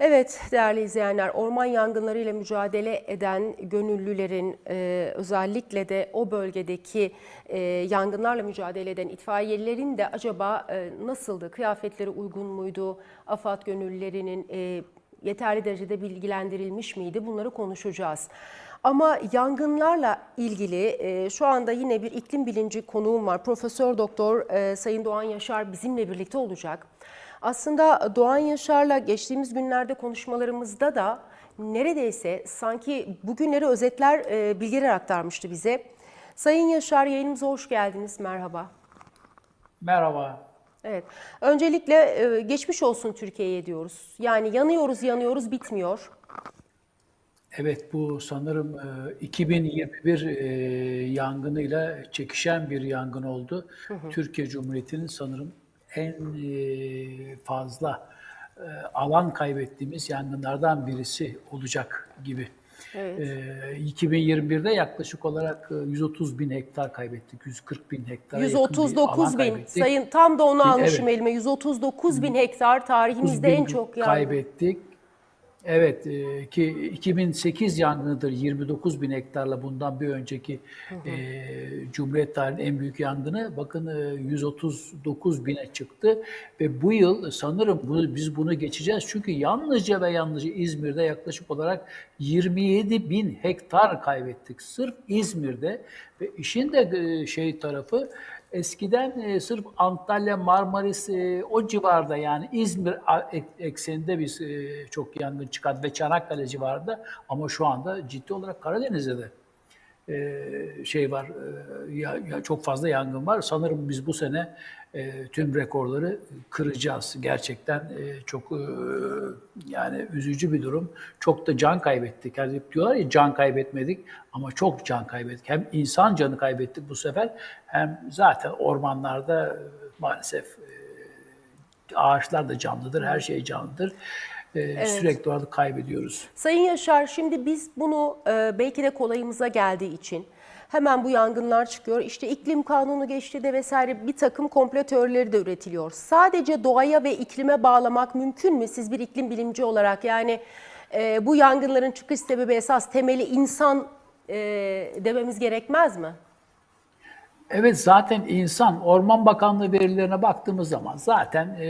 Evet değerli izleyenler, orman yangınlarıyla mücadele eden gönüllülerin e, özellikle de o bölgedeki e, yangınlarla mücadele eden itfaiyelerin de acaba e, nasıldı? Kıyafetleri uygun muydu? AFAD gönüllülerinin e, yeterli derecede bilgilendirilmiş miydi? Bunları konuşacağız. Ama yangınlarla ilgili e, şu anda yine bir iklim bilinci konuğum var. Profesör Doktor e, Sayın Doğan Yaşar bizimle birlikte olacak. Aslında Doğan Yaşar'la geçtiğimiz günlerde konuşmalarımızda da neredeyse sanki bugünleri özetler, e, bilgiler aktarmıştı bize. Sayın Yaşar yayınımıza hoş geldiniz. Merhaba. Merhaba. Evet. Öncelikle e, geçmiş olsun Türkiye'ye diyoruz. Yani yanıyoruz, yanıyoruz, bitmiyor. Evet bu sanırım e, 2021 e, yangınıyla çekişen bir yangın oldu. Türkiye Cumhuriyeti'nin sanırım en fazla alan kaybettiğimiz yangınlardan birisi olacak gibi. Evet. E, 2021'de yaklaşık olarak e, 130 bin hektar kaybettik. 140 bin hektar yakın bir alan 139 bin. kaybettik. Sayın tam da onu almışım evet. elime. 139 bin hektar tarihimizde bin en çok yangın. kaybettik. Evet e, ki 2008 yangınıdır. 29 bin hektarla bundan bir önceki e, Cumhuriyet tarihinin en büyük yangını. Bakın e, 139 bine çıktı. Ve bu yıl sanırım bunu, biz bunu geçeceğiz. Çünkü yalnızca ve yalnızca İzmir'de yaklaşık olarak 27 bin hektar kaybettik. Sırf İzmir'de. Ve işin de e, şey tarafı Eskiden e, sırf Antalya, Marmaris e, o civarda yani İzmir ekseninde biz e, çok yangın çıkardı ve Çanakkale civarında ama şu anda ciddi olarak Karadeniz'de de e, şey var, e, ya, ya çok fazla yangın var. Sanırım biz bu sene e, tüm rekorları kıracağız. Gerçekten çok yani üzücü bir durum. Çok da can kaybettik. Yani hep diyorlar ya can kaybetmedik ama çok can kaybettik. Hem insan canı kaybettik bu sefer hem zaten ormanlarda maalesef ağaçlar da canlıdır, her şey canlıdır. E, Sürekli olarak kaybediyoruz. Sayın Yaşar şimdi biz bunu e, belki de kolayımıza geldiği için hemen bu yangınlar çıkıyor. İşte iklim kanunu geçti de vesaire bir takım komplo teorileri de üretiliyor. Sadece doğaya ve iklime bağlamak mümkün mü siz bir iklim bilimci olarak? Yani e, bu yangınların çıkış sebebi esas temeli insan e, dememiz gerekmez mi? Evet zaten insan Orman Bakanlığı verilerine baktığımız zaman zaten e,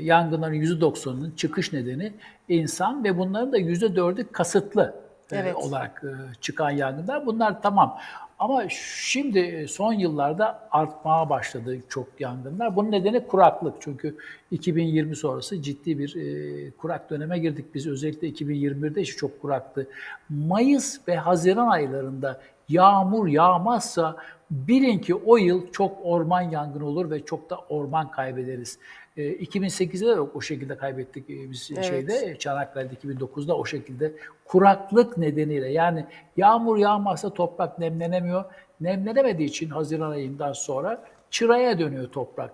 yangınların %90'ının çıkış nedeni insan ve bunların da %4'ü kasıtlı e, Evet. olarak e, çıkan yangınlar. Bunlar tamam. Ama şimdi son yıllarda artmaya başladı çok yangınlar. Bunun nedeni kuraklık. Çünkü 2020 sonrası ciddi bir e, kurak döneme girdik. Biz özellikle 2021'de işte çok kuraktı. Mayıs ve Haziran aylarında yağmur yağmazsa bilin ki o yıl çok orman yangını olur ve çok da orman kaybederiz. E, 2008'de de o şekilde kaybettik e, biz Evet. şeyde Çanakkale'de 2009'da o şekilde kuraklık nedeniyle yani yağmur yağmazsa toprak nemlenemiyor. Nemlenemediği için Haziran ayından sonra çıraya dönüyor toprak.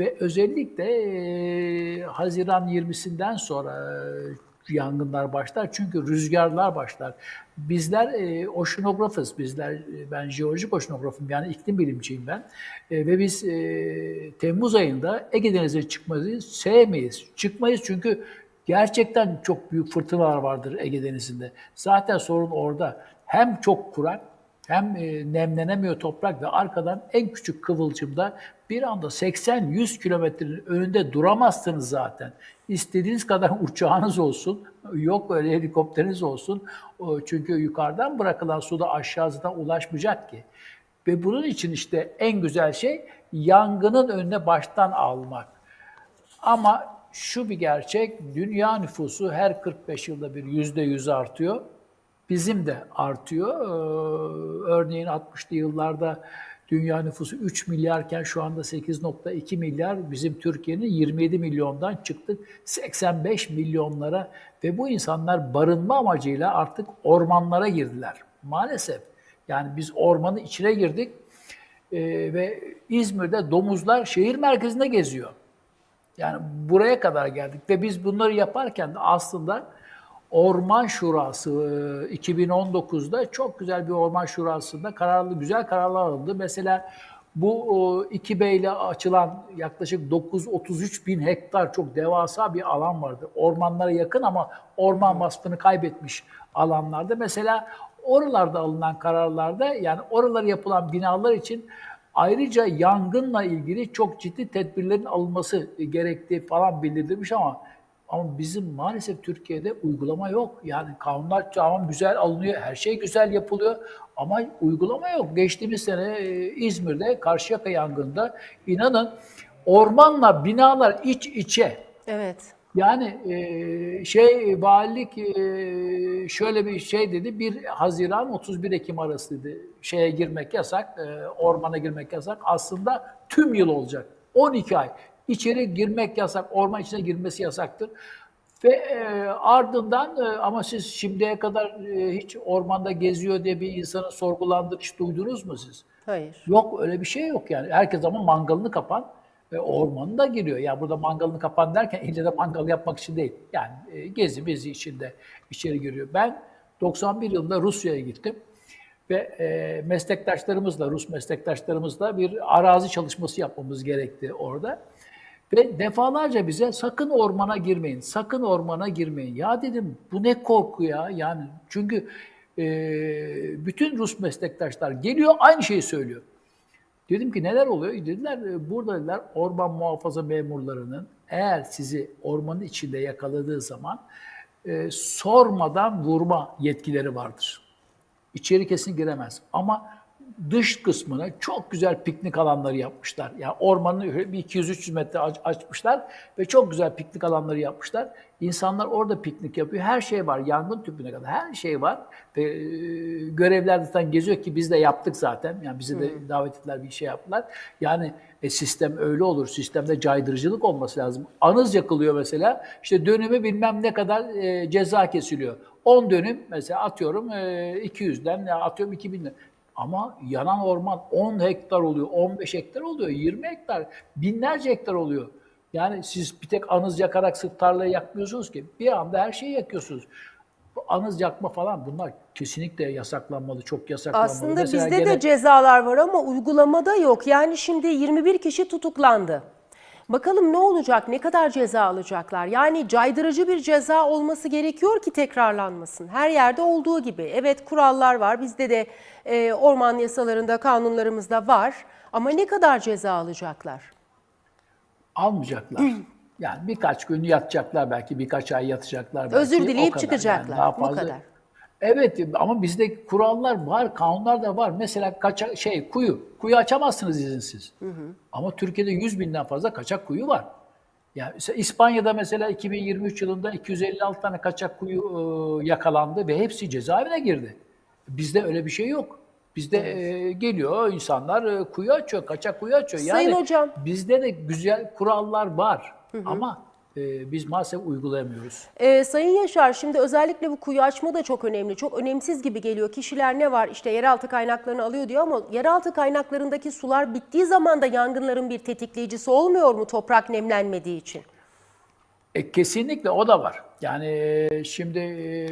Ve özellikle e, Haziran 20'sinden sonra e, yangınlar başlar. Çünkü rüzgarlar başlar. Bizler e, oşinografız. Bizler e, ben jeolojik oşinografım yani iklim bilimciyim ben. E, ve biz e, Temmuz ayında Ege Denizi'ne çıkmayı sevmeyiz. Çıkmayız çünkü gerçekten çok büyük fırtınalar vardır Ege Denizi'nde. Zaten sorun orada. Hem çok kurak hem e, nemlenemiyor toprak ve arkadan en küçük kıvılcımda bir anda 80-100 kilometrenin önünde duramazsınız zaten. İstediğiniz kadar uçağınız olsun, yok öyle helikopteriniz olsun. Çünkü yukarıdan bırakılan su da aşağı zaten ulaşmayacak ki. Ve bunun için işte en güzel şey yangının önüne baştan almak. Ama şu bir gerçek, dünya nüfusu her 45 yılda bir yüzde yüz artıyor. Bizim de artıyor. Ee, Örneğin 60'lı yıllarda dünya nüfusu 3 milyarken şu anda 8.2 milyar. Bizim Türkiye'nin 27 milyondan çıktık 85 milyonlara ve bu insanlar barınma amacıyla artık ormanlara girdiler. Maalesef. Yani biz ormanın içine girdik ee, ve İzmir'de domuzlar şehir merkezinde geziyor. Yani buraya kadar geldik ve biz bunları yaparken de aslında Orman Şurası e, 2019'da çok güzel bir Orman Şurası'nda kararlı güzel kararlar alındı. Mesela Bu iki beyle açılan yaklaşık 9-33 bin hektar çok devasa bir alan vardı. Ormanlara yakın ama orman vasfını kaybetmiş alanlarda. Mesela oralarda alınan kararlarda yani oralara yapılan binalar için ayrıca yangınla ilgili çok ciddi tedbirlerin alınması gerektiği falan bildirilmiş ama ama bizim maalesef Türkiye'de uygulama yok. Yani kanunlar tamam güzel alınıyor, her şey güzel yapılıyor ama uygulama yok. Geçtiğimiz sene e, İzmir'de Karşıyaka yangında inanın ormanla binalar iç içe. Evet. Yani e, şey valilik e, şöyle bir şey dedi. 1 Haziran 31 Ekim arası dedi. Şeye girmek yasak, e, ormana girmek yasak. Aslında tüm yıl olacak. 12 ay. İçeri girmek yasak, orman içine girmesi yasaktır. Ve e, ardından e, ama siz şimdiye kadar e, hiç ormanda geziyor diye bir insanın sorgulandığını hiç duydunuz mu siz? Hayır. Yok öyle bir şey yok yani. Herkes ama mangalını kapan ve ormanına giriyor. Yani burada mangalını kapan derken ille de mangal yapmak için değil. Yani e, gezi bezi içinde içeri giriyor. Ben 91 yılında Rusya'ya gittim ve e, meslektaşlarımızla, Rus meslektaşlarımızla bir arazi çalışması yapmamız gerekti orada. Ve defalarca bize sakın ormana girmeyin, sakın ormana girmeyin. Ya dedim bu ne korku ya yani çünkü e, bütün Rus meslektaşlar geliyor aynı şeyi söylüyor. Dedim ki neler oluyor? Dediler e, burada dediler orman muhafaza memurlarının eğer sizi ormanın içinde yakaladığı zaman e, sormadan vurma yetkileri vardır. İçeri kesin giremez. Ama dış kısmına çok güzel piknik alanları yapmışlar. Yani ormanı bir 200-300 metre aç- açmışlar ve çok güzel piknik alanları yapmışlar. İnsanlar orada piknik yapıyor. Her şey var. Yangın tüpüne kadar her şey var. Ve e, görevliler zaten geziyor ki biz de yaptık zaten. Yani bizi de davet ettiler bir şey yaptılar. Yani e, sistem öyle olur. Sistemde caydırıcılık olması lazım. Anız yakılıyor mesela. İşte dönümü bilmem ne kadar e, ceza kesiliyor. 10 dönüm mesela atıyorum e, 200'den ya atıyorum 2000'den. Ama yanan orman 10 hektar oluyor, 15 hektar oluyor, 20 hektar, binlerce hektar oluyor. Yani siz bir tek anız yakarak sırf tarlayı yakmıyorsunuz ki. Bir anda her şeyi yakıyorsunuz. Bu anız yakma falan bunlar kesinlikle yasaklanmalı, çok yasaklanmalı. Aslında Mesela bizde gene- de cezalar var ama uygulamada yok. Yani şimdi 21 kişi tutuklandı. Bakalım ne olacak, ne kadar ceza alacaklar? Yani caydırıcı bir ceza olması gerekiyor ki tekrarlanmasın. Her yerde olduğu gibi. Evet kurallar var, bizde de e, orman yasalarında, kanunlarımızda var. Ama ne kadar ceza alacaklar? almayacaklar. Yani birkaç gün yatacaklar belki, birkaç ay yatacaklar belki. Özür dileyip çıkacaklar, daha bu fazla- kadar. Evet ama bizde kurallar var, kanunlar da var. Mesela kaçak şey kuyu, kuyu açamazsınız izinsiz. Ama Türkiye'de 100 binden fazla kaçak kuyu var. Yani İspanya'da mesela 2023 yılında 256 tane kaçak kuyu e, yakalandı ve hepsi cezaevine girdi. Bizde öyle bir şey yok. Bizde e, geliyor insanlar e, kuyu açıyor, kaçak kuyu açıyor. Yani Sayın hocam. bizde de güzel kurallar var ama e, biz maalesef uygulayamıyoruz. Ee, Sayın Yaşar şimdi özellikle bu kuyu açma da çok önemli. Çok önemsiz gibi geliyor. Kişiler ne var işte yeraltı kaynaklarını alıyor diyor ama yeraltı kaynaklarındaki sular bittiği zaman da yangınların bir tetikleyicisi olmuyor mu toprak nemlenmediği için? E, kesinlikle o da var. Yani şimdi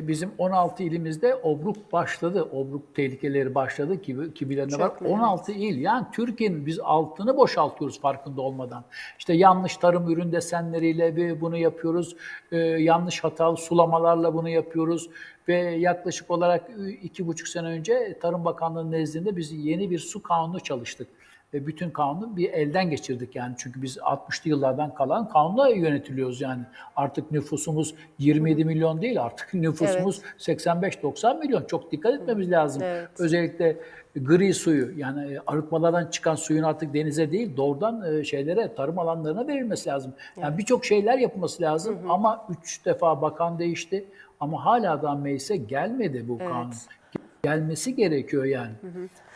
bizim 16 ilimizde obruk başladı. Obruk tehlikeleri başladı ki, ki bilenler var. Çok 16 il. Yani Türkiye'nin biz altını boşaltıyoruz farkında olmadan. İşte yanlış tarım ürün desenleriyle bir bunu yapıyoruz. E, yanlış hatalı sulamalarla bunu yapıyoruz. Ve yaklaşık olarak iki buçuk sene önce Tarım Bakanlığı nezdinde biz yeni bir su kanunu çalıştık bütün kanunu bir elden geçirdik yani. Çünkü biz 60'lı yıllardan kalan kanunla yönetiliyoruz yani. Artık nüfusumuz 27 milyon değil artık nüfusumuz 85-90 milyon. Çok dikkat etmemiz lazım. Evet. Özellikle gri suyu yani arıtmalardan çıkan suyun artık denize değil doğrudan e, şeylere tarım alanlarına verilmesi lazım. Yani birçok şeyler yapılması lazım ama üç defa bakan değişti ama hala da meclise gelmedi bu kanun. Gelmesi gerekiyor yani.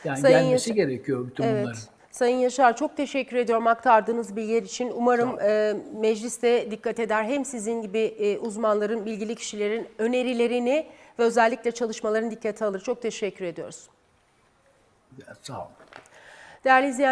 Yani Sayın gelmesi Yaşar- gerekiyor bütün bunların. Sayın Yaşar çok teşekkür ediyorum aktardığınız bilgiler için. Umarım e, mecliste dikkat eder. Hem sizin gibi e, uzmanların, bilgili kişilerin önerilerini ve özellikle çalışmalarını dikkate alır. Çok teşekkür ediyoruz. Sağ olun. Değerli izleyenler,